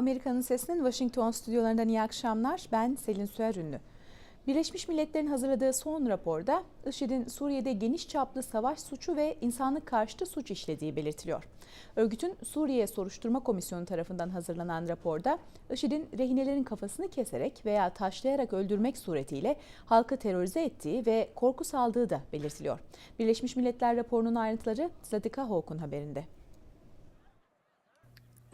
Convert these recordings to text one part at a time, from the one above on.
Amerika'nın sesinin Washington stüdyolarından iyi akşamlar. Ben Selin Süer Ünlü. Birleşmiş Milletler'in hazırladığı son raporda IŞİD'in Suriye'de geniş çaplı savaş suçu ve insanlık karşıtı suç işlediği belirtiliyor. Örgütün Suriye Soruşturma Komisyonu tarafından hazırlanan raporda IŞİD'in rehinelerin kafasını keserek veya taşlayarak öldürmek suretiyle halkı terörize ettiği ve korku saldığı da belirtiliyor. Birleşmiş Milletler raporunun ayrıntıları Zlatika Hawk'un haberinde.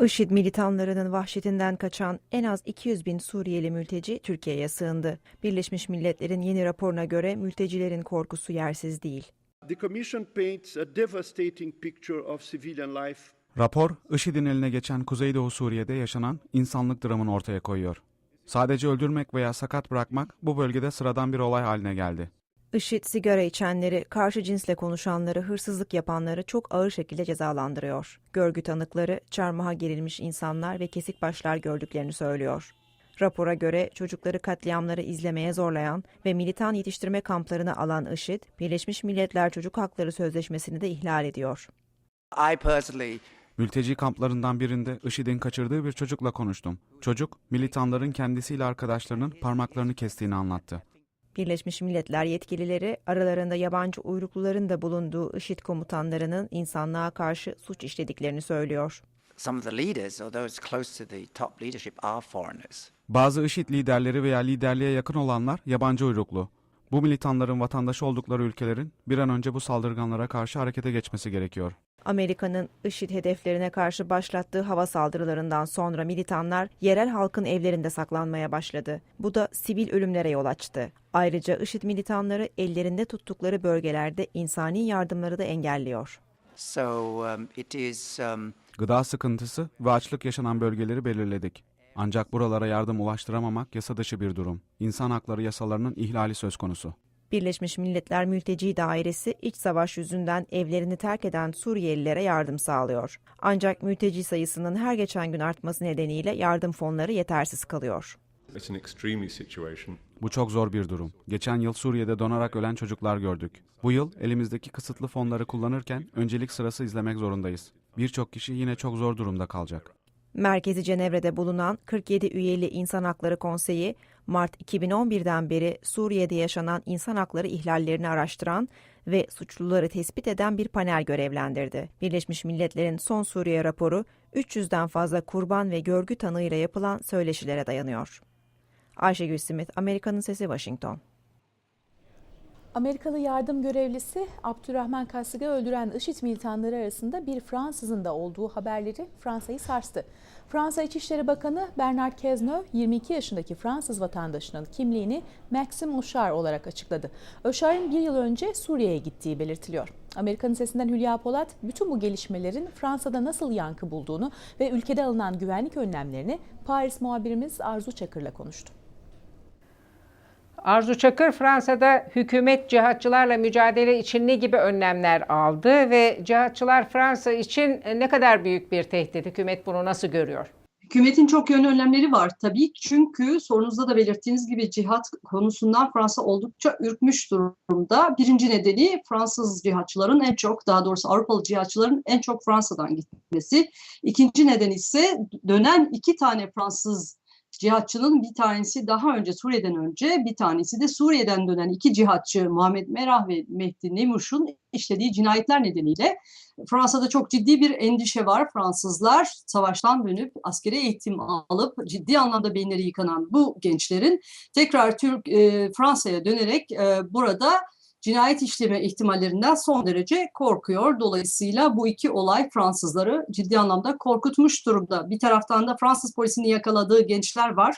IŞİD militanlarının vahşetinden kaçan en az 200 bin Suriyeli mülteci Türkiye'ye sığındı. Birleşmiş Milletler'in yeni raporuna göre mültecilerin korkusu yersiz değil. The Commission paints a devastating picture of civilian life Rapor, IŞİD'in eline geçen Kuzeydoğu Suriye'de yaşanan insanlık dramını ortaya koyuyor. Sadece öldürmek veya sakat bırakmak bu bölgede sıradan bir olay haline geldi. IŞİD sigara içenleri, karşı cinsle konuşanları, hırsızlık yapanları çok ağır şekilde cezalandırıyor. Görgü tanıkları, çarmıha gerilmiş insanlar ve kesik başlar gördüklerini söylüyor. Rapora göre çocukları katliamları izlemeye zorlayan ve militan yetiştirme kamplarına alan IŞİD, Birleşmiş Milletler Çocuk Hakları Sözleşmesi'ni de ihlal ediyor. I personally Mülteci kamplarından birinde IŞİD'in kaçırdığı bir çocukla konuştum. Çocuk, militanların kendisiyle arkadaşlarının parmaklarını kestiğini anlattı. Birleşmiş Milletler yetkilileri aralarında yabancı uyrukluların da bulunduğu IŞİD komutanlarının insanlığa karşı suç işlediklerini söylüyor. Bazı IŞİD liderleri veya liderliğe yakın olanlar yabancı uyruklu. Bu militanların vatandaşı oldukları ülkelerin bir an önce bu saldırganlara karşı harekete geçmesi gerekiyor. Amerika'nın IŞİD hedeflerine karşı başlattığı hava saldırılarından sonra militanlar yerel halkın evlerinde saklanmaya başladı. Bu da sivil ölümlere yol açtı. Ayrıca IŞİD militanları ellerinde tuttukları bölgelerde insani yardımları da engelliyor. So um, it is um, Gıda sıkıntısı ve açlık yaşanan bölgeleri belirledik. Ancak buralara yardım ulaştıramamak yasa dışı bir durum. İnsan hakları yasalarının ihlali söz konusu. Birleşmiş Milletler Mülteci Dairesi iç savaş yüzünden evlerini terk eden Suriyelilere yardım sağlıyor. Ancak mülteci sayısının her geçen gün artması nedeniyle yardım fonları yetersiz kalıyor. It's an extremely situation. Bu çok zor bir durum. Geçen yıl Suriye'de donarak ölen çocuklar gördük. Bu yıl elimizdeki kısıtlı fonları kullanırken öncelik sırası izlemek zorundayız. Birçok kişi yine çok zor durumda kalacak. Merkezi Cenevre'de bulunan 47 üyeli İnsan Hakları Konseyi, Mart 2011'den beri Suriye'de yaşanan insan hakları ihlallerini araştıran ve suçluları tespit eden bir panel görevlendirdi. Birleşmiş Milletler'in son Suriye raporu 300'den fazla kurban ve görgü tanığıyla yapılan söyleşilere dayanıyor. Ayşegül Simit, Amerika'nın Sesi, Washington. Amerikalı yardım görevlisi Abdurrahman Kassig'i öldüren IŞİD militanları arasında bir Fransızın da olduğu haberleri Fransa'yı sarstı. Fransa İçişleri Bakanı Bernard Cazeneuve 22 yaşındaki Fransız vatandaşının kimliğini Maxime Oshar olarak açıkladı. Oshar'ın bir yıl önce Suriye'ye gittiği belirtiliyor. Amerika'nın sesinden Hülya Polat bütün bu gelişmelerin Fransa'da nasıl yankı bulduğunu ve ülkede alınan güvenlik önlemlerini Paris muhabirimiz Arzu Çakır'la konuştu. Arzu Çakır Fransa'da hükümet cihatçılarla mücadele için ne gibi önlemler aldı ve cihatçılar Fransa için ne kadar büyük bir tehdit? Hükümet bunu nasıl görüyor? Hükümetin çok yönlü önlemleri var tabii çünkü sorunuzda da belirttiğiniz gibi cihat konusundan Fransa oldukça ürkmüş durumda. Birinci nedeni Fransız cihatçıların en çok daha doğrusu Avrupalı cihatçıların en çok Fransa'dan gitmesi. İkinci neden ise dönen iki tane Fransız cihatçının bir tanesi daha önce Suriye'den önce bir tanesi de Suriye'den dönen iki cihatçı Muhammed Merah ve Mehdi Nemuş'un işlediği cinayetler nedeniyle Fransa'da çok ciddi bir endişe var. Fransızlar savaştan dönüp askeri eğitim alıp ciddi anlamda beyinleri yıkanan bu gençlerin tekrar Türk e, Fransa'ya dönerek e, burada cinayet işleme ihtimallerinden son derece korkuyor. Dolayısıyla bu iki olay Fransızları ciddi anlamda korkutmuş durumda. Bir taraftan da Fransız polisinin yakaladığı gençler var.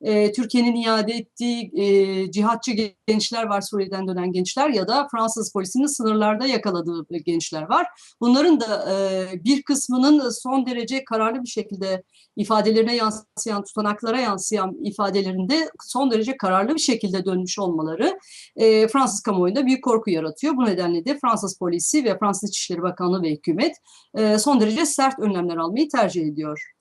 E, Türkiye'nin iade ettiği e, cihatçı gençler var, Suriye'den dönen gençler ya da Fransız polisinin sınırlarda yakaladığı gençler var. Bunların da e, bir kısmının son derece kararlı bir şekilde ifadelerine yansıyan, tutanaklara yansıyan ifadelerinde son derece kararlı bir şekilde dönmüş olmaları e, Fransız kamuoyunda büyük korku yaratıyor. Bu nedenle de Fransız polisi ve Fransız İçişleri Bakanlığı ve hükümet e, son derece sert önlemler almayı tercih ediyor.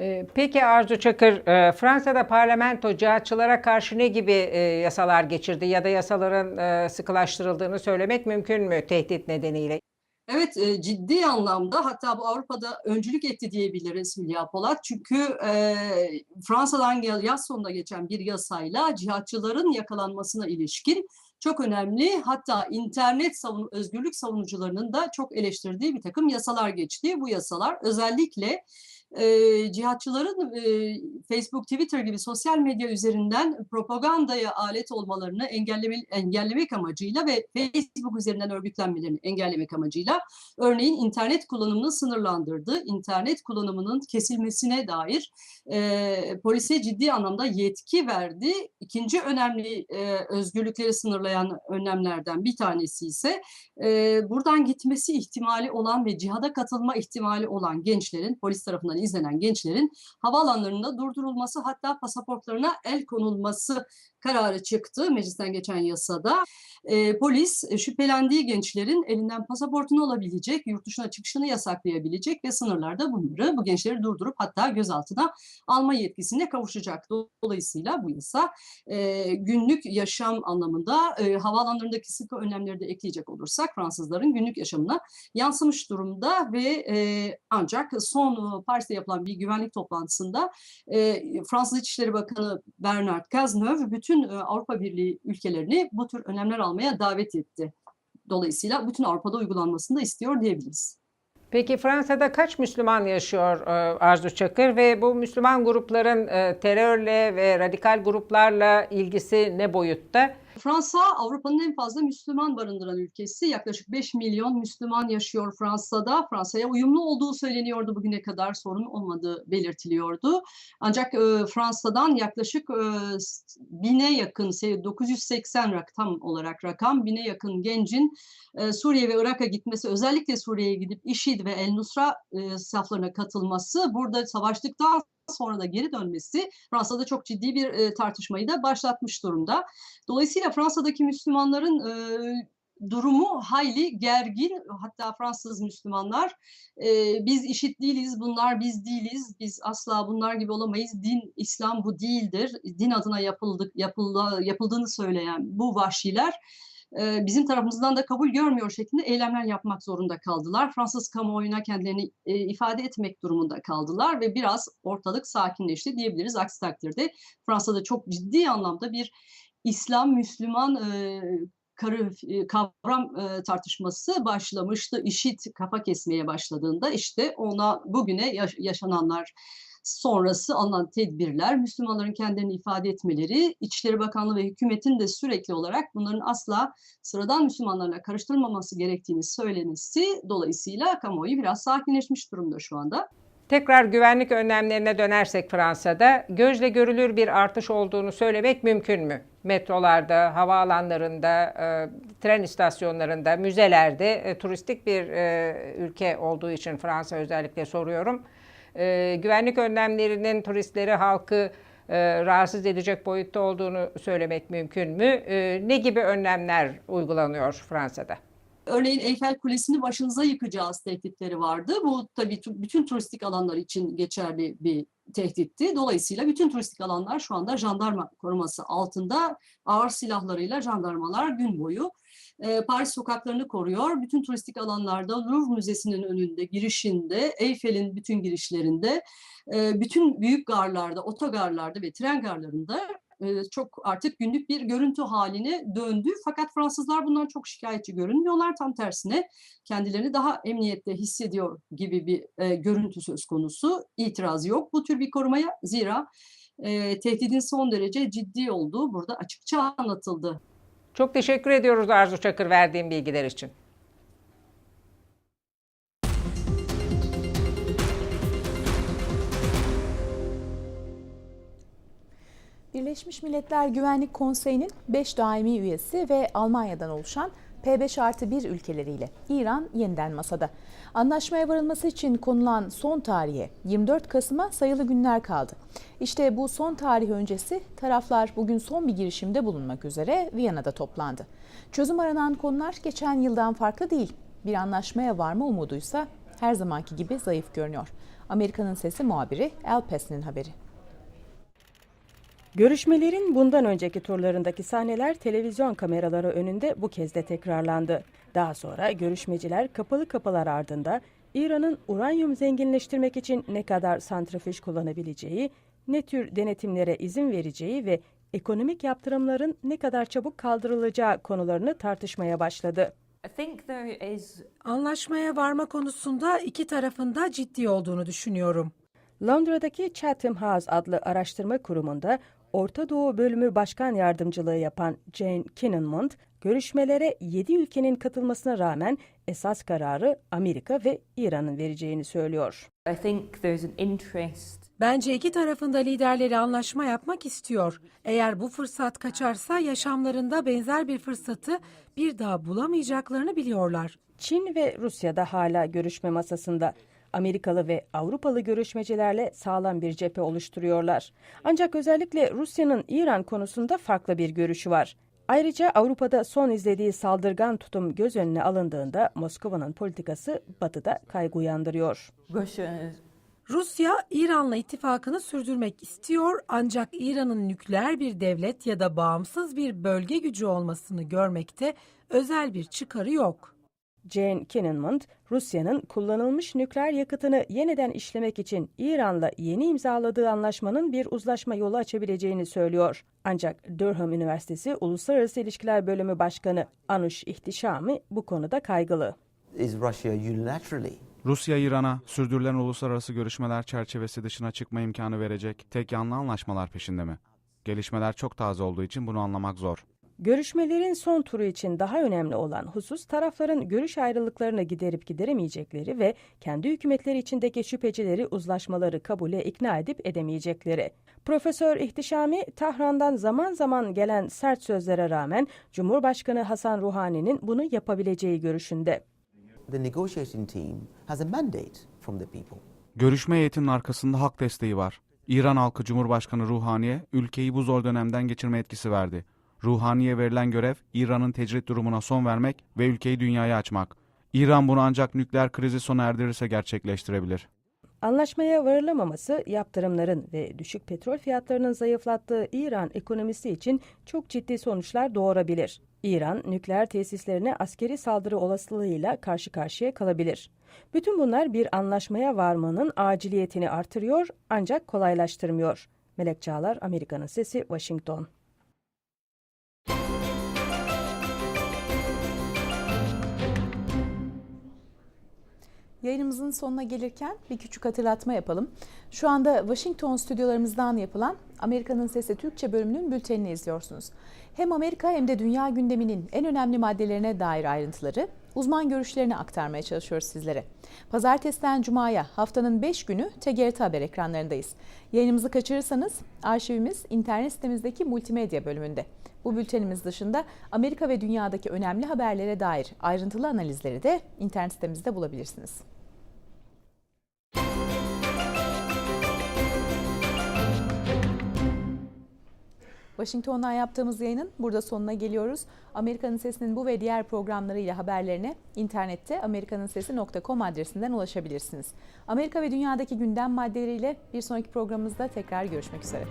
Ee, Peki Arzu Çakır, e, Fransa'da parlamento cihatçılara karşı ne gibi e, yasalar geçirdi ya da yasaların e, sıkılaştırıldığını söylemek mümkün mü tehdit nedeniyle? Evet e, ciddi anlamda hatta bu Avrupa'da öncülük etti diyebiliriz Hülya Polat. Çünkü e, Fransa'dan yaz sonunda geçen bir yasayla cihatçıların yakalanmasına ilişkin çok önemli hatta internet savun özgürlük savunucularının da çok eleştirdiği bir takım yasalar geçti. Bu yasalar özellikle e, cihatçıların e, Facebook, Twitter gibi sosyal medya üzerinden propagandaya alet olmalarını engelleme, engellemek amacıyla ve Facebook üzerinden örgütlenmelerini engellemek amacıyla örneğin internet kullanımını sınırlandırdı. İnternet kullanımının kesilmesine dair e, polise ciddi anlamda yetki verdi. İkinci önemli e, özgürlükleri sınırlayan önlemlerden bir tanesi ise e, buradan gitmesi ihtimali olan ve cihada katılma ihtimali olan gençlerin polis tarafından izlenen gençlerin havaalanlarında durdurulması hatta pasaportlarına el konulması kararı çıktı meclisten geçen yasada. E, polis şüphelendiği gençlerin elinden pasaportunu alabilecek, yurt dışına çıkışını yasaklayabilecek ve sınırlarda bunları, bu gençleri durdurup hatta gözaltına alma yetkisine kavuşacak. Dolayısıyla bu yasa e, günlük yaşam anlamında e, havaalanlarındaki sıkı önlemleri de ekleyecek olursak Fransızların günlük yaşamına yansımış durumda ve e, ancak son e, Paris'te yapılan bir güvenlik toplantısında e, Fransız İçişleri Bakanı Bernard Cazeneuve bütün e, Avrupa Birliği ülkelerini bu tür önlemler almaya davet etti. Dolayısıyla bütün Avrupa'da uygulanmasını da istiyor diyebiliriz. Peki Fransa'da kaç Müslüman yaşıyor Arzu Çakır ve bu Müslüman grupların terörle ve radikal gruplarla ilgisi ne boyutta? Fransa Avrupa'nın en fazla Müslüman barındıran ülkesi. Yaklaşık 5 milyon Müslüman yaşıyor Fransa'da. Fransa'ya uyumlu olduğu söyleniyordu bugüne kadar sorun olmadığı belirtiliyordu. Ancak e, Fransa'dan yaklaşık e, bine yakın, 980 rak, tam olarak rakam, bine yakın gencin e, Suriye ve Irak'a gitmesi, özellikle Suriye'ye gidip IŞİD ve El Nusra e, saflarına katılması, burada savaştıktan sonra da geri dönmesi Fransa'da çok ciddi bir e, tartışmayı da başlatmış durumda. Dolayısıyla Fransa'daki Müslümanların e, durumu hayli gergin. Hatta Fransız Müslümanlar e, biz işit değiliz, bunlar biz değiliz, biz asla bunlar gibi olamayız. Din, İslam bu değildir. Din adına yapıldık, yapıldı, yapıldığını söyleyen bu vahşiler bizim tarafımızdan da kabul görmüyor şeklinde eylemler yapmak zorunda kaldılar. Fransız kamuoyuna kendilerini ifade etmek durumunda kaldılar ve biraz ortalık sakinleşti diyebiliriz. Aksi takdirde Fransa'da çok ciddi anlamda bir İslam-Müslüman kavram tartışması başlamıştı. İşit kafa kesmeye başladığında işte ona bugüne yaş- yaşananlar sonrası alınan tedbirler, Müslümanların kendilerini ifade etmeleri, İçişleri Bakanlığı ve hükümetin de sürekli olarak bunların asla sıradan Müslümanlarla karıştırılmaması gerektiğini söylemesi dolayısıyla kamuoyu biraz sakinleşmiş durumda şu anda. Tekrar güvenlik önlemlerine dönersek Fransa'da gözle görülür bir artış olduğunu söylemek mümkün mü? Metrolarda, havaalanlarında, e, tren istasyonlarında, müzelerde e, turistik bir e, ülke olduğu için Fransa özellikle soruyorum. E, güvenlik önlemlerinin turistleri, halkı e, rahatsız edecek boyutta olduğunu söylemek mümkün mü? E, ne gibi önlemler uygulanıyor Fransa'da? Örneğin Eyfel Kulesi'ni başınıza yıkacağız tehditleri vardı. Bu tabii bütün turistik alanlar için geçerli bir tehditti. Dolayısıyla bütün turistik alanlar şu anda jandarma koruması altında ağır silahlarıyla jandarmalar gün boyu e, Paris sokaklarını koruyor. Bütün turistik alanlarda Louvre Müzesi'nin önünde, girişinde, Eyfel'in bütün girişlerinde, e, bütün büyük garlarda, otogarlarda ve tren garlarında e, çok artık günlük bir görüntü haline döndü. Fakat Fransızlar bundan çok şikayetçi görünmüyorlar. Tam tersine kendilerini daha emniyette hissediyor gibi bir e, görüntü söz konusu. İtiraz yok bu tür bir korumaya. Zira e, tehdidin son derece ciddi olduğu burada açıkça anlatıldı. Çok teşekkür ediyoruz Arzu Çakır verdiğin bilgiler için. Birleşmiş Milletler Güvenlik Konseyi'nin 5 daimi üyesi ve Almanya'dan oluşan P5 artı 1 ülkeleriyle İran yeniden masada. Anlaşmaya varılması için konulan son tarihe 24 Kasım'a sayılı günler kaldı. İşte bu son tarih öncesi taraflar bugün son bir girişimde bulunmak üzere Viyana'da toplandı. Çözüm aranan konular geçen yıldan farklı değil. Bir anlaşmaya varma umuduysa her zamanki gibi zayıf görünüyor. Amerika'nın Sesi muhabiri El Pes'nin haberi. Görüşmelerin bundan önceki turlarındaki sahneler televizyon kameraları önünde bu kez de tekrarlandı. Daha sonra görüşmeciler kapalı kapılar ardında İran'ın uranyum zenginleştirmek için ne kadar santrifüj kullanabileceği, ne tür denetimlere izin vereceği ve ekonomik yaptırımların ne kadar çabuk kaldırılacağı konularını tartışmaya başladı. Anlaşmaya varma konusunda iki tarafında ciddi olduğunu düşünüyorum. Londra'daki Chatham House adlı araştırma kurumunda Orta Doğu Bölümü Başkan Yardımcılığı yapan Jane Kinnenmund, görüşmelere 7 ülkenin katılmasına rağmen esas kararı Amerika ve İran'ın vereceğini söylüyor. Bence iki tarafında liderleri anlaşma yapmak istiyor. Eğer bu fırsat kaçarsa yaşamlarında benzer bir fırsatı bir daha bulamayacaklarını biliyorlar. Çin ve Rusya da hala görüşme masasında. Amerikalı ve Avrupalı görüşmecilerle sağlam bir cephe oluşturuyorlar. Ancak özellikle Rusya'nın İran konusunda farklı bir görüşü var. Ayrıca Avrupa'da son izlediği saldırgan tutum göz önüne alındığında Moskova'nın politikası Batı'da kaygı uyandırıyor. Rusya, İran'la ittifakını sürdürmek istiyor ancak İran'ın nükleer bir devlet ya da bağımsız bir bölge gücü olmasını görmekte özel bir çıkarı yok. Jane Kinnenmund, Rusya'nın kullanılmış nükleer yakıtını yeniden işlemek için İran'la yeni imzaladığı anlaşmanın bir uzlaşma yolu açabileceğini söylüyor. Ancak Durham Üniversitesi Uluslararası İlişkiler Bölümü Başkanı Anush İhtişami bu konuda kaygılı. Is Russia unilaterally Rusya İran'a sürdürülen uluslararası görüşmeler çerçevesi dışına çıkma imkanı verecek tek yanlı anlaşmalar peşinde mi? Gelişmeler çok taze olduğu için bunu anlamak zor. Görüşmelerin son turu için daha önemli olan husus tarafların görüş ayrılıklarını giderip gideremeyecekleri ve kendi hükümetleri içindeki şüphecileri uzlaşmaları kabule ikna edip edemeyecekleri. Profesör İhtişami, Tahran'dan zaman zaman gelen sert sözlere rağmen Cumhurbaşkanı Hasan Ruhani'nin bunu yapabileceği görüşünde. the negotiating team has a mandate from the people? Görüşme heyetinin arkasında halk desteği var. İran halkı Cumhurbaşkanı Ruhani'ye ülkeyi bu zor dönemden geçirme etkisi verdi. Ruhani'ye verilen görev İran'ın tecrit durumuna son vermek ve ülkeyi dünyaya açmak. İran bunu ancak nükleer krizi sona erdirirse gerçekleştirebilir. Anlaşmaya varılamaması yaptırımların ve düşük petrol fiyatlarının zayıflattığı İran ekonomisi için çok ciddi sonuçlar doğurabilir. İran nükleer tesislerine askeri saldırı olasılığıyla karşı karşıya kalabilir. Bütün bunlar bir anlaşmaya varmanın aciliyetini artırıyor ancak kolaylaştırmıyor. Melek Çağlar, Amerika'nın Sesi, Washington. Yayınımızın sonuna gelirken bir küçük hatırlatma yapalım. Şu anda Washington stüdyolarımızdan yapılan Amerika'nın Sesi Türkçe bölümünün bültenini izliyorsunuz. Hem Amerika hem de dünya gündeminin en önemli maddelerine dair ayrıntıları, uzman görüşlerini aktarmaya çalışıyoruz sizlere. Pazartesiden Cuma'ya haftanın 5 günü TGRT Haber ekranlarındayız. Yayınımızı kaçırırsanız arşivimiz internet sitemizdeki multimedya bölümünde. Bu bültenimiz dışında Amerika ve dünyadaki önemli haberlere dair ayrıntılı analizleri de internet sitemizde bulabilirsiniz. Washington'dan yaptığımız yayının burada sonuna geliyoruz. Amerika'nın Sesi'nin bu ve diğer programlarıyla haberlerine internette amerikanansesi.com adresinden ulaşabilirsiniz. Amerika ve dünyadaki gündem maddeleriyle bir sonraki programımızda tekrar görüşmek üzere.